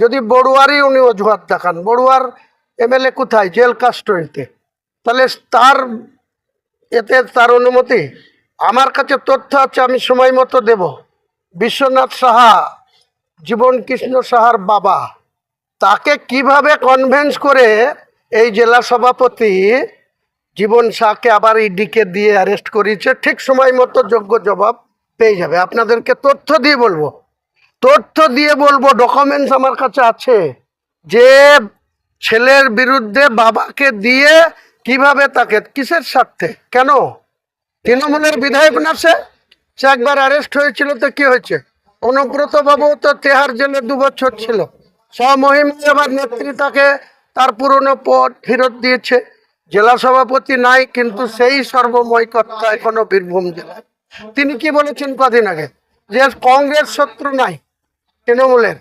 যদি বড়ুয়ারই উনি অজুহাত দেখান, বড়ুয়ার এমএলএ কোথায়? জেল কাস্টডিতে। তাহলে তার, এতে তার অনুমতি? আমার কাছে তথ্য আছে, আমি সময় মতো দেব। বিশ্বনাথ সাহা জীবন কৃষ্ণ সাহার বাবা, তাকে কীভাবে কনভেন্স করে এই জেলা সভাপতি জীবন শাহকে আবার ইডিকে দিয়ে অ্যারেস্ট করিয়েছে, ঠিক সময় মতো যোগ্য জবাব পেয়ে যাবে। আপনাদেরকে তথ্য দিয়ে বলব। তথ্য দিয়ে বলব ডকুমেন্টস আমার কাছে আছে। যে ছেলের বিরুদ্ধে বাবাকে দিয়ে কীভাবে তাকে, কিসের স্বার্থে? কেন? তৃণমূলের বিধায়ক না সে? সে একবার অ্যারেস্ট হয়েছিল তো কি হয়েছে? অনুব্রত বাবু তো তেহার জেলে দু বছর ছিল। স্বমহিম এবার নেত্রী তাকে তার পুরনো পদ ফেরত দিয়েছে। জেলা সভাপতি নাই, কিন্তু সেই সর্বময় কর্তা এখনও বীরভূম জেলায়। তিনি কি বলেছেন কদিন আগে? যে কংগ্রেস শত্রু নাই। তৃণমূলের।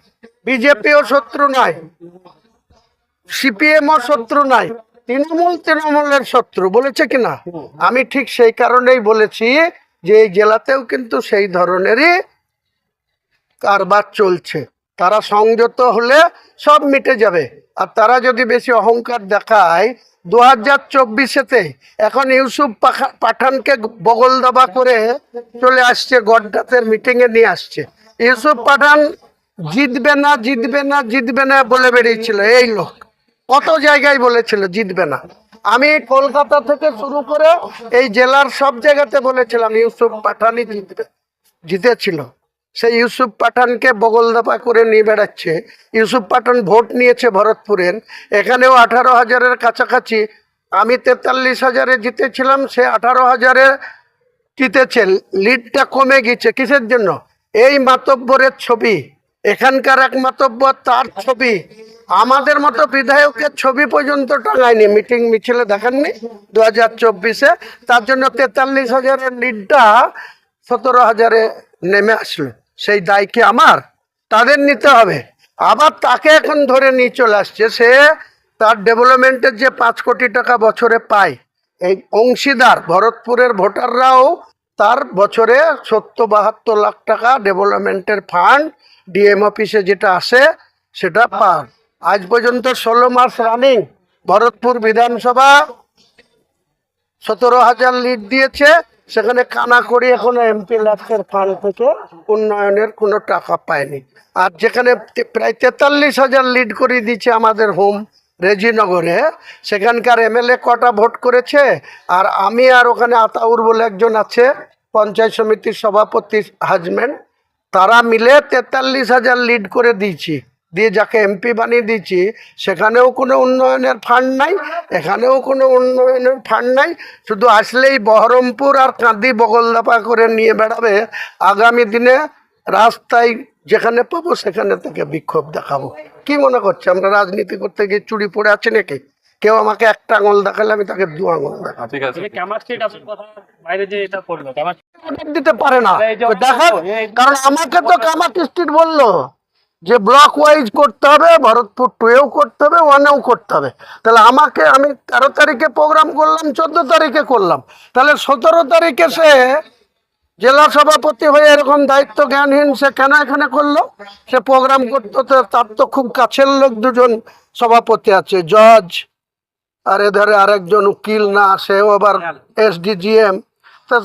বিজেপিও শত্রু নাই। সিপিএমও শত্রু নাই। তৃণমূল তৃণমূলের শত্রু, বলেছে কিনা আমি ঠিক সেই কারণেই বলেছি যে এই জেলাতেও কিন্তু সেই ধরনেরই কারবার চলছে। তারা সংযত হলে সব মিটে যাবে। আর তারা যদি বেশি অহংকার দেখায় দু হাজার চব্বিশেতে এখন ইউসুফ পাঠানকে বগল দাবা করে চলে আসছে, গড্ডাতের মিটিংয়ে নিয়ে আসছে। ইউসুফ পাঠান জিতবে না জিতবে না জিতবে না বলে বেরিয়েছিল। এই লোক। কত জায়গায় বলেছিল, জিতবে না। আমি কলকাতা থেকে শুরু করে এই জেলার সব জায়গাতে বলেছিলাম, ইউসুফ পাঠানই জিতবে, জিতেছিল। সেই ইউসুফ পাঠানকে বগল বগলদাপা করে নিয়ে বেড়াচ্ছে। ইউসুফ পাঠান ভোট নিয়েছে ভরতপুরের। এখানেও আঠারো হাজারের কাছাকাছি। আমি তেতাল্লিশ হাজারে জিতেছিলাম, সে আঠারো হাজারে জিতেছে। লিডটা কমে গেছে। কিসের জন্য? এই মাতব্বরের ছবি। এখানকার এক মাতব্বর তার ছবি। আমাদের মতো বিধায়কের ছবি পর্যন্ত টাঙায়নি। মিটিং মিছিলে দেখাননি দু হাজার চব্বিশে। তার জন্য তেতাল্লিশ হাজারের লিডটা সতেরো হাজারে নেমে আসলো। সেই দায় কি আমার? তাদের নিতে হবে। আবার তাকে এখন ধরে নিয়ে চলে আসছে। সে তার ডেভেলপমেন্টের যে পাঁচ কোটি টাকা বছরে পায়, এই অংশীদার ভরতপুরের ভোটাররাও তার বছরে সত্তর বাহাত্তর লাখ টাকা ডেভেলপমেন্টের ফান্ড ডিএম অফিসে যেটা আসে সেটা পান। আজ পর্যন্ত ষোলো মাস রানিং। ভরতপুর বিধানসভা সতেরো হাজার লিড দিয়েছে। সেখানে কানা করি এখনও এমপি ল্যাক্সের ফান্ড থেকে উন্নয়নের কোনো টাকা পায়নি। আর যেখানে প্রায় তেতাল্লিশ হাজার লিড করে দিচ্ছে আমাদের হোম রেজিনগরে। সেখানকার এমএলএ কটা ভোট করেছে? আর আমি আর ওখানে আতাউর বলে একজন আছে, পঞ্চায়েত সমিতির সভাপতি হাজবেন্ড। তারা মিলে তেতাল্লিশ হাজার লিড করে দিয়েছি, দিয়ে যাকে এমপি বানিয়ে দিয়েছি, সেখানেও কোনো উন্নয়নের ফান্ড নাই, এখানেও কোনো উন্নয়নের ফান্ড নাই। শুধু আসলেই বহরমপুর আর কাঁদি বগলদাপা করে নিয়ে বেড়াবে, আগামী দিনে রাস্তায় যেখানে পাবো সেখানে তাকে বিক্ষোভ দেখাবো। কি মনে করছে? আমরা রাজনীতি করতে গিয়ে চুরি পড়ে আছে নাকি? কেউ আমাকে একটা আঙুল দেখালে আমি তাকে দু আঙুল দেখাবো। ঠিক আছে। দিতে পারে না। দেখা কারণ আমাকে তো কামাত স্ট্রিট বলল যে ব্লক ওয়াইজ করতে হবে ভরতপুর টুয়েও করতে হবে ওয়ানেও করতে হবে। তাহলে আমাকে আমি তেরো তারিখে প্রোগ্রাম করলাম চোদ্দ তারিখে করলাম। তাহলে সতেরো তারিখে সে জেলা সভাপতি হয়ে এরকম দায়িত্ব জ্ঞানহীন সে কেন এখানে করল? সে প্রোগ্রাম করতো তো তার তো খুব কাছের লোক দুজন সভাপতি আছে জজ আর এধারে আরেকজন উকিল না সেও আবার এসডিজিএম তা